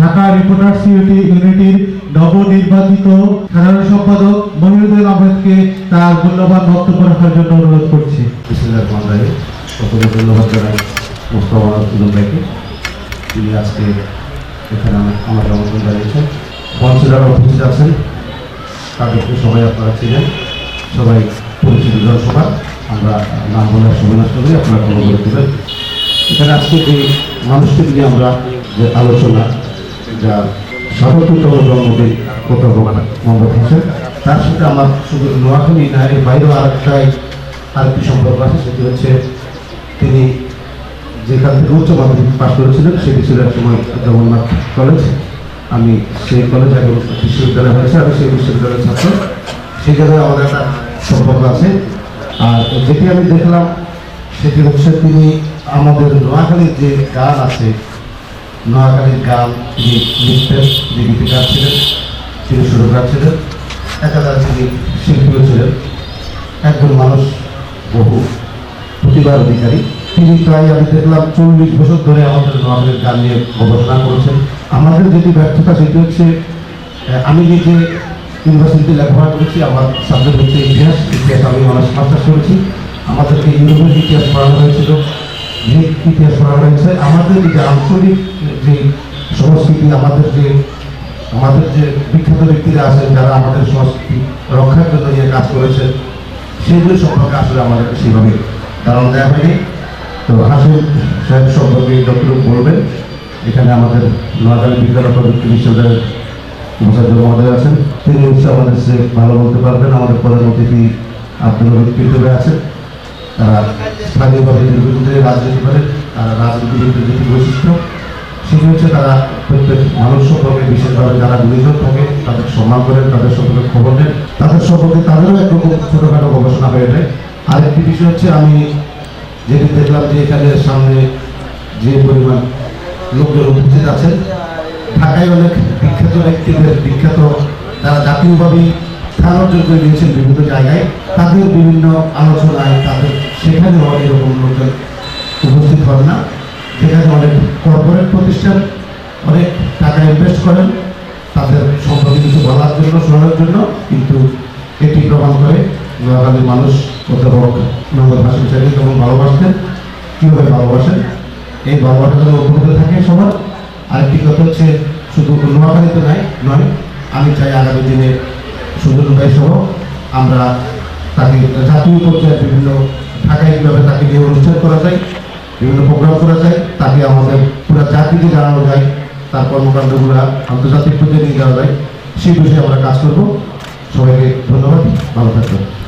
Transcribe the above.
Dhaka reporters unity, ইউনিটির নবনির্বাচিত সাধারণ সম্পাদক মহিউদ্দিন আহমেদকে তার মূল্যবান বক্তব্য রাখার জন্য অনুরোধ করছি। রহিম। ধন্যবাদ জানাই মোস্তফা ভাইকে। তিনি আজকে এখানে আমা- আমাদের আমন্ত্রণ জানিয়েছেন। মঞ্চে যারা উপস্থিত আছেন তাদেরকে সবাই আপনারা চিনেন। সবাই পরিচিত জনসভা। আমরা নাম বলে সময় নষ্ট করি আপনারা কোনো করে দেবেন। এখানে আজকে যে মানুষকে নিয়ে আমরা যে আলোচনা যা সাধারণতম জন্মদিন কোথাও মোহাম্মদ হোসেন, তার সাথে আমার শুধু নোয়াখালী না, এর বাইরেও আরেকটাই আরেকটি সম্পর্ক আছে, সেটি হচ্ছে তিনি যেখান থেকে উচ্চ মাধ্যমিক পাশ করেছিলেন, সেটি ছিল এক সময় জগন্নাথ কলেজ। আমি সেই কলেজ এখন বিশ্ববিদ্যালয় হয়েছে, আমি সেই বিশ্ববিদ্যালয়ের ছাত্র। সেই জায়গায় আমাদের একটা সম্পর্ক আছে। আর যেটি আমি দেখলাম, সেটি হচ্ছে তিনি আমাদের নোয়াখালীর যে গান আছে নোয়াখালীর গান তিনি লিখতেন যে গীতিকার ছিলেন তিনি সুরকার ছিলেন একাধারে তিনি শিল্পীও ছিলেন, একজন মানুষ বহু, প্রতিভার অধিকারী। তিনি প্রায় আমি দেখলাম চল্লিশ বছর ধরে আমাদের নোয়াখালীর গান নিয়ে গবেষণা করেছেন। আমাদের যেটি ব্যর্থতা সেটি হচ্ছে আমি নিজে ইউনিভার্সিটিতে লেখাপড়া করেছি, আমার সাবজেক্ট হচ্ছে ইতিহাস ইতিহাস আমি অনার্স মাস্টার্স করেছি। আমাদেরকে ইউরোপের ইতিহাস পড়ানো হয়েছিল ইতিহাস পড়ানো হয়েছে। আমাদের যে আঞ্চলিক যে সংস্কৃতি আমাদের যে আমাদের যে বিখ্যাত ব্যক্তিরা আছেন, যারা আমাদের সংস্কৃতি রক্ষার জন্য যে কাজ করেছেন সেগুলো সম্পর্কে আসলে আমাদেরকে সেভাবে ধারণা দেওয়া হয়নি। তো হাসিম সাহেব সম্পর্কে ডক্টর বলবেন, এখানে আমাদের নোয়াখালী ও প্রযুক্তি বিশ্ববিদ্যালয়ের উপাচার্য মহোদয় আছেন। তিনি হচ্ছে আমাদের সে ভালো বলতে পারবেন, আমাদের প্রধান অতিথি আব্দুল রহিম পিন্টু আছেন। তারা স্থানীয়ভাবে রাজনীতি করে তারা রাজনীতির যেটি বৈশিষ্ট্য। সেটি হচ্ছে তারা প্রত্যেক মানুষ সম্পর্কে বিশেষভাবে যারা গুরুজন থাকে, তাদের সম্মান করেন, তাদের সম্পর্কে খবর নেন। তাদের সম্পর্কে তাদেরও একরকম ছোটোখাটো গবেষণা হয়ে যায়। আরেকটি বিষয় হচ্ছে, আমি যেটি দেখলাম যে এখানে সামনে যে পরিমাণ লোকজন উপস্থিত আছেন, ঢাকায় অনেক বিখ্যাত ব্যক্তিদের বিখ্যাত, তারা জাতীয়ভাবেই স্থান অর্জন করে নিয়েছেন বিভিন্ন জায়গায়। তাদের বিভিন্ন আলোচনায় তাদের সেখানেও এরকম লোকজন উপস্থিত হন না। যেখানে অনেক কর্পোরেট প্রতিষ্ঠান অনেক টাকা ইনভেস্ট করেন। তাদের সম্পর্কে কিছু বলার জন্য, শোনার জন্য, কিন্তু এটি প্রমাণ করে নোয়াখালীর মানুষ অধ্যাপক মোহাম্মদ হাসিম সাহেব কেমন ভালোবাসতেন, কীভাবে ভালোবাসেন। এই ভালোবাসা যেন অব্যাহত থাকে সবার। আরেকটি কথা হচ্ছে, শুধু নোয়াখালীতে নাই, নয়, আমি চাই আগামী দিনে সুন্দর ভাই সহ আমরা তাকে জাতীয় পর্যায়ে বিভিন্ন ঢাকায় কীভাবে তাকে নিয়ে অনুষ্ঠান করা যায় বিভিন্ন প্রোগ্রাম করা যায়, তাকে আমাদের পুরো জাতিকে জানানো যায়, তার কর্মকাণ্ডগুলো আন্তর্জাতিক পর্যায়ে নিয়ে যাওয়া যায়। সেই বিষয়ে আমরা কাজ করব। সবাইকে ধন্যবাদ, ভালো থাকবেন।